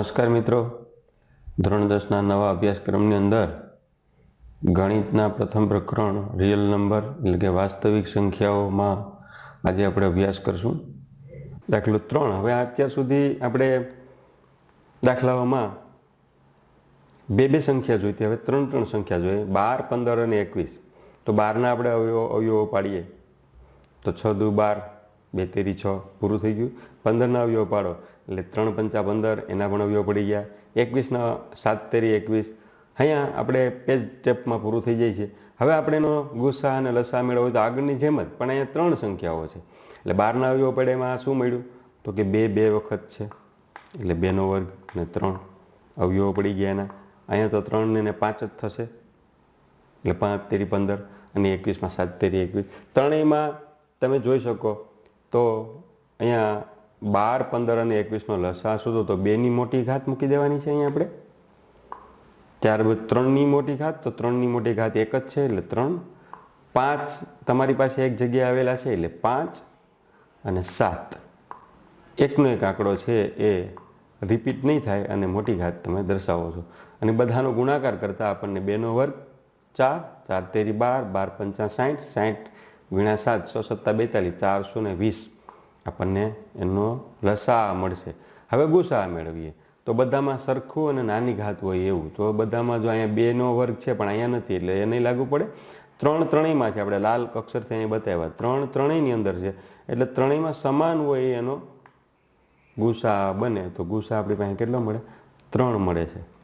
નમસ્કાર મિત્રો. ધોરણ દસના નવા અભ્યાસક્રમની અંદર ગણિતના પ્રથમ પ્રકરણ રિયલ નંબર એટલે કે વાસ્તવિક સંખ્યાઓમાં આજે આપણે અભ્યાસ કરશું. દાખલો ત્રણ. હવે અત્યાર સુધી આપણે દાખલાઓમાં બે બે સંખ્યા જોઈતી હવે ત્રણ ત્રણ સંખ્યા જોઈએ. બાર, પંદર અને એકવીસ. તો બારના આપણે અવયવો અવયવો પાડીએ. તો છ દુ બાર બે તેરી છ પૂરું થઈ ગયું. પંદરના અવયવ પાડો. એટલે ત્રણ પંચા પંદર, એના પણ અવયવ પડી ગયા. એકવીસના સાત તેરી એકવીસ. અહીંયા આપણે પેજ સ્ટેપમાં પૂરું થઈ જાય છે. હવે આપણે એનો ગુસ્સા અને લસા મેળવો તો આગળની જેમ જ, પણ અહીંયા ત્રણ સંખ્યાઓ છે. એટલે બારના અવયવ પડે એમાં શું મળ્યું? તો કે બે બે વખત છે. એટલે બેનો વર્ગ અને ત્રણ અવયવો પડી ગયા એના. અહીંયા તો ત્રણ ને પાંચ જ થશે. એટલે પાંચ તેરી પંદર અને એકવીસમાં સાત તેરી એકવીસ. ત્રણેયમાં તમે જોઈ શકો તો અહીંયા બાર, પંદર અને એકવીસનો લસા શોધો તો બેની મોટી ઘાત મૂકી દેવાની છે અહીંયા આપણે. ત્યારબાદ ત્રણની મોટી ઘાત, તો ત્રણની મોટી ઘાત એક જ છે એટલે ત્રણ. પાંચ તમારી પાસે એક જગ્યાએ આવેલા છે એટલે પાંચ અને સાત. એકનો એક આંકડો છે એ રિપીટ નહીં થાય અને મોટી ઘાત તમે દર્શાવો છો. અને બધાનો ગુણાકાર કરતાં આપણને બેનો વર્ગ ચાર ચાર તેરી બાર બાર પંચા સાઠ સાઠ ગુણ્યા સાત, સો સત્તા બેતાલીસ ચારસો ને વીસ. આપણને એનો લસા મળશે. હવે ગુસા મેળવીએ. તો બધામાં સરખું અને નાની ઘાત હોય એવું. તો બધામાં જો અહીંયા બેનો વર્ગ છે, પણ અહીંયા નથી, એટલે એ નહીં લાગુ પડે. ત્રણ ત્રણેયમાં છે, આપણે લાલ અક્ષરથી અહીંયા બતાવ્યા. ત્રણ ત્રણેયની અંદર છે, એટલે ત્રણેયમાં સમાન હોય એનો ગુસા બને. તો ગુસા આપણી પાસે કેટલો મળે? ત્રણ મળે છે.